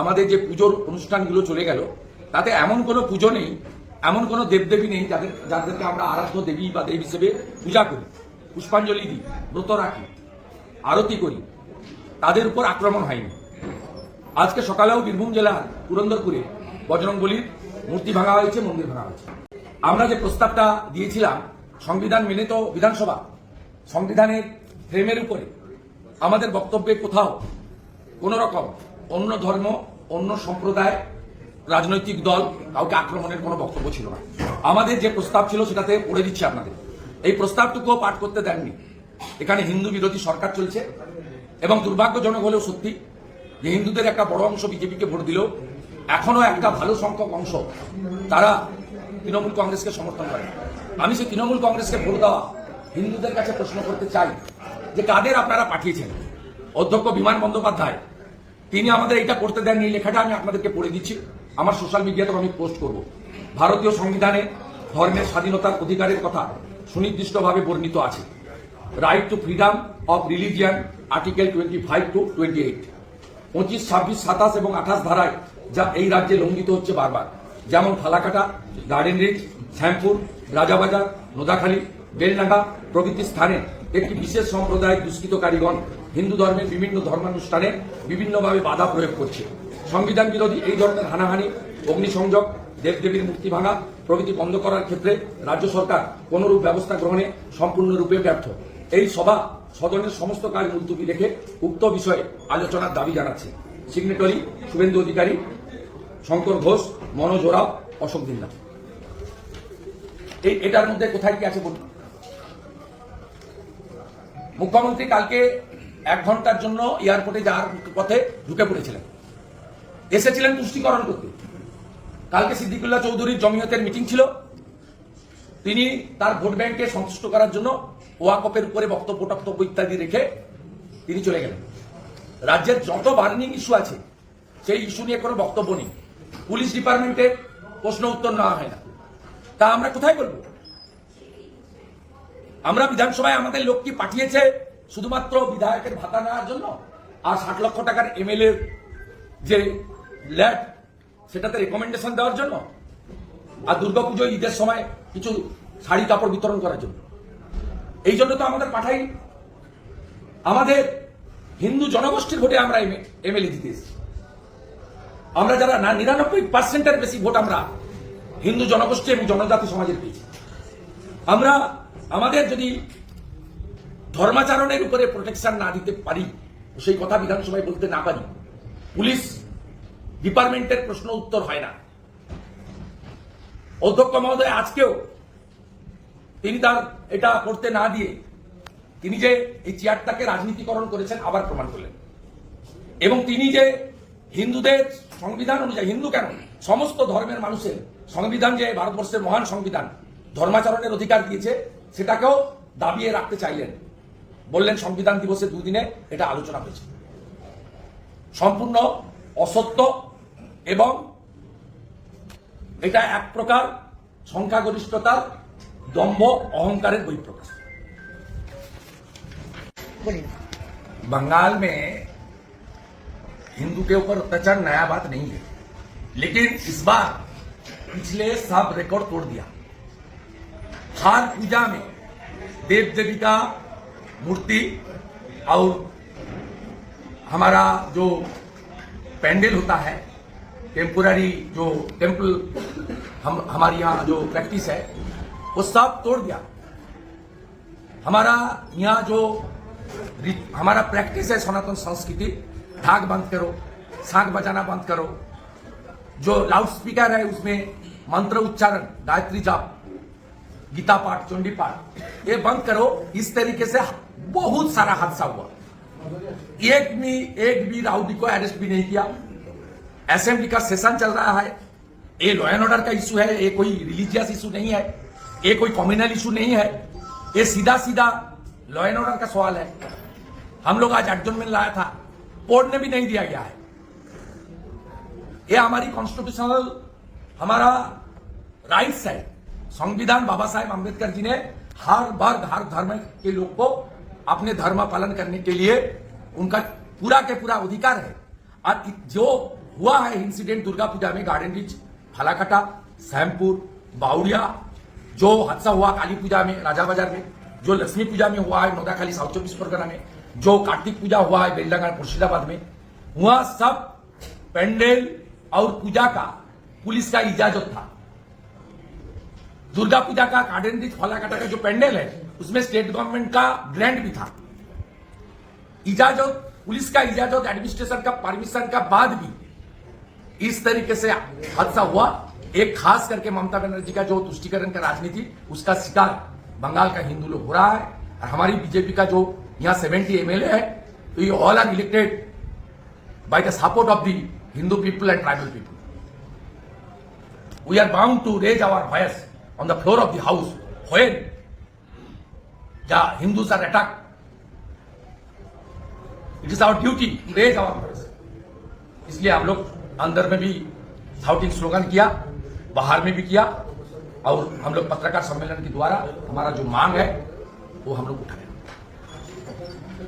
আমাদের যে পুজোর অনুষ্ঠানগুলো চলে গেল, তাতে এমন কোনো পুজো নেই, এমন কোনো দেবদেবী নেই যাদের, যাদেরকে আমরা আরাধ্য দেবী বা দেব হিসেবে পূজা করি। পুষ্পাঞ্জলি দিই, ব্রত রাখি, আরতি করি, তাদের উপর আক্রমণ হয়নি। আজকে সকালেও বীরভূম জেলার পুরন্দরপুরে বজরংবলির মূর্তি ভাঙা হয়েছে, মন্দির ভাঙা হয়েছে। আমরা যে প্রস্তাবটা দিয়েছিলাম, সংবিধান মেনে তো বিধানসভা, সংবিধানের ফ্রেমের উপরে, আমাদের বক্তব্যে কোথাও কোন রকম অন্য ধর্ম, অন্য সম্প্রদায়, রাজনৈতিক দল, কাউকে আক্রমণের কোনো বক্তব্য ছিল না। আমাদের যে প্রস্তাব ছিল সেটাতে পড়ে দিচ্ছি আপনাদের। এই প্রস্তাবটুকুও পাঠ করতে দেননি। এখানে হিন্দু বিরোধী সরকার চলছে এবং দুর্ভাগ্যজনক হলেও সত্যি যে হিন্দুদের একটা বড় অংশ বিজেপিকে ভোট দিলেও এখনও একটা ভালো সংখ্যক অংশ তারা তৃণমূল কংগ্রেসকে সমর্থন করে। আমি সেই তৃণমূল কংগ্রেসকে ভোট দেওয়া হিন্দুদের কাছে প্রশ্ন করতে চাই যে কাদের আপনারা পাঠিয়েছেন? অধ্যক্ষ বিমান বন্দ্যোপাধ্যায় তিনি আমাদের এটা করতে দেননি, এই লেখাটা আমি আপনাদেরকে পড়ে দিচ্ছি। আমার সোশ্যাল মিডিয়াতেও আমি পোস্ট করব। ভারতীয় সংবিধানে ধর্মের স্বাধীনতার অধিকারের কথা সুনির্দিষ্টভাবে বর্ণিত আছে। Right to freedom of religion article twenty five to twenty eight পঁচিশ, ছাব্বিশ, সাতাশ এবং আঠাশ ধারায় যা এই রাজ্যে লঙ্ঘিত হচ্ছে বারবার। যেমন ফালাকাটা গার্ডেন রিচ শ্যামপুর, রাজাবাজার, নোদাখালী, বেলডাঙ্গা প্রভৃতি স্থানে একটি বিশেষ সম্প্রদায়ের দুষ্কৃতকারীগণ হিন্দু ধর্মের বিভিন্ন ধর্মানুষ্ঠানে বিভিন্নভাবে বাধা প্রয়োগ করছে। সংবিধান বিরোধী এই ধরনের হানাহানি, অগ্নিসংযোগ, দেবদেবীর মূর্তি ভাঙা, প্রভৃতি বন্ধ করার ক্ষেত্রে রাজ্য সরকার কোনরূপ ব্যবস্থা গ্রহণে সম্পূর্ণরূপে ব্যর্থ। এই সভা সদনের সমস্ত কাজ মুলতুবি রেখে উক্ত বিষয়ে আলোচনার দাবি জানাচ্ছে। সিগনেটরি শুভেন্দু অধিকারী, শঙ্কর ঘোষ, মনোজ ওরাও, অশোক দিল্লা। এই এটার মধ্যে কোথায় কি আছে বলুন? মুখ্যমন্ত্রী কালকে এক ঘণ্টার জন্য এয়ারপোর্টে যাওয়ার পথে ঢুকে পড়েছিলেন। এসেছিলেন তুষ্টিকরণ করতে। কালকে সিদ্দিকুল্লাহ চৌধুরীর জমিয়তের মিটিং ছিল। তিনি তার ভোট ব্যাংকে সন্তুষ্ট করার জন্য ওয়াকপের উপরে বক্তব্য, টক্তব্য ইত্যাদি রেখে তিনি চলে গেলেন। রাজ্যের যত বার্নিং ইস্যু আছে, সেই ইস্যু নিয়ে কোনো বক্তব্য নেই। পুলিশ ডিপার্টমেন্টে প্রশ্ন উত্তর নেওয়া হয় না। তা আমরা কোথায় বলব আমরা বিধানসভায় আমাদের লোককে পাঠিয়েছে? শুধুমাত্র বিধায়কের ভাতা নেওয়ার জন্য আর ষাট লক্ষ টাকার এমএলএ যে ল্যাব, সেটাতে রেকমেন্ডেশন দেওয়ার জন্য আর দুর্গাপুজো ঈদের সময় কিছু শাড়ি কাপড় বিতরণ করার জন্য। এই জন্য তো আমাদের পাঠাই। আমাদের হিন্দু জনগোষ্ঠীর ভোটে আমরা এমএলএ দিতে এসেছি। আমরা যারা না, নিরানব্বই পার্সেন্টের বেশি ভোট আমরা হিন্দু জনগোষ্ঠী এবং জনজাতি সমাজের পেয়েছি। আমরা, আমাদের যদি ধর্মাচরণের উপরে প্রোটেকশন না দিতে পারি, সেই কথা বিধানসভায় বলতে না পারি, পুলিশ ডিপার্টমেন্টের প্রশ্ন উত্তর হয় না। অধ্যক্ষ মহোদয়, আজকেও তিনি তার এটা করতে না দিয়ে তিনি যে এই চেয়ারটাকে রাজনীতিকরণ করেছেন, আবার প্রমাণ করলেন। এবং তিনি যে হিন্দুদের সংবিধান অনুযায়ী, হিন্দু কেন? সমস্ত ধর্মের মানুষের সংবিধান যে ভারতবর্ষের মহান সংবিধান, ধর্মাচরণের অধিকার দিয়েছে, সেটাকেও দাবিয়ে রাখতে চাইলেন। বললেন সংবিধান দিবসের দুদিনে এটা আলোচনা হয়েছে সম্পূর্ণ অসত্য এবং এটা এক প্রকার সংখ্যাগরিষ্ঠতার দম্ভ অহংকারের বহিঃপ্রকাশ बोलिए बंगाल में हिंदू के ऊपर अत्याचार नया बात नहीं है लेकिन इस बार पिछले सब रिकॉर्ड तोड़ दिया हर पूजा में देव देवी का मूर्ति और हमारा जो पैंडल होता है टेम्पोररी जो टेंपल हम, हमारी यहाँ जो प्रैक्टिस है, वो सब तोड़ दिया। हमारा यहाँ जो हमारा प्रैक्टिस है सनातन संस्कृति, ढाक बंद करो सांग बजाना बंद करो। जो लाउड स्पीकर है, उसमें मंत्र उच्चारण, गायत्री जाप, गीता पाठ, चंडी पाठ, ये बंद करो। इस तरीके से बहुत सारा हादसा हुआ। एक भी एक भी राउडी को अरेस्ट भी नहीं किया। असेंबली का सेशन चल रहा है। ये लॉ एंड ऑर्डर का इशू है, ये कोई रिलीजियस इशू नहीं है, ये कोई कम्युनल इशू नहीं है। ये सीधा सीधा लॉ एंड ऑर्डर का सवाल है। हम लोग आज एडजमेंट लाया था, कोर्ट ने भी नहीं दिया गया है। ये हमारी कॉन्स्टिट्यूशनल हमारा राइट्स है। संविधान बाबा साहेब अंबेडकर जी ने हर वर्ग, हर धर्म के लोग को अपने धर्म पालन करने के लिए उनका पूरा के पूरा अधिकार है। और जो हुआ है इंसिडेंट दुर्गा पूजा में गार्डन रिच फालाकाटा सैमपुर बाउड़िया जो हादसा हुआ काली पूजा में, राजा बाज़ार में, जो लक्ष्मी पूजा में हुआ है, नोदाखाली साउथ चौबीस परगना में, जो कार्तिक पूजा हुआ है, बेलडांगा मुर्शिदाबाद में वहाँ सब पेंडल और पूजा का, पुलिस का इजाज़त था। दुर्गा पूजा का गार्डन रिच फालाकाटा का जो पेंडल है, उसमें स्टेट गवर्नमेंट का ग्रांट भी था। इजाज़त, पुलिस का इजाज़त एडमिनिस्ट्रेशन का परमिशन का बाद भी इस तरीके से हादसा हुआ। एक खास करके ममता बनर्जी का जो तुष्टिकरण का राजनीति, उसका शिकार बंगाल का हिंदू लोग हो रहा है। और हमारी बीजेपी का जो यहाँ सेवेंटी एमएलए है तो ये all are elected by the support of the Hindu people and tribal people we are bound to raise our voice on the floor of the house when the Hindus are attacked. It is our duty to raise our voice. इसलिए हम लोग अंदर में भी shouting slogan किया, बाहर में भी किया, और हम लोग पत्रकार सम्मेलन के द्वारा हमारा जो मांग है, वो हम लोग उठाए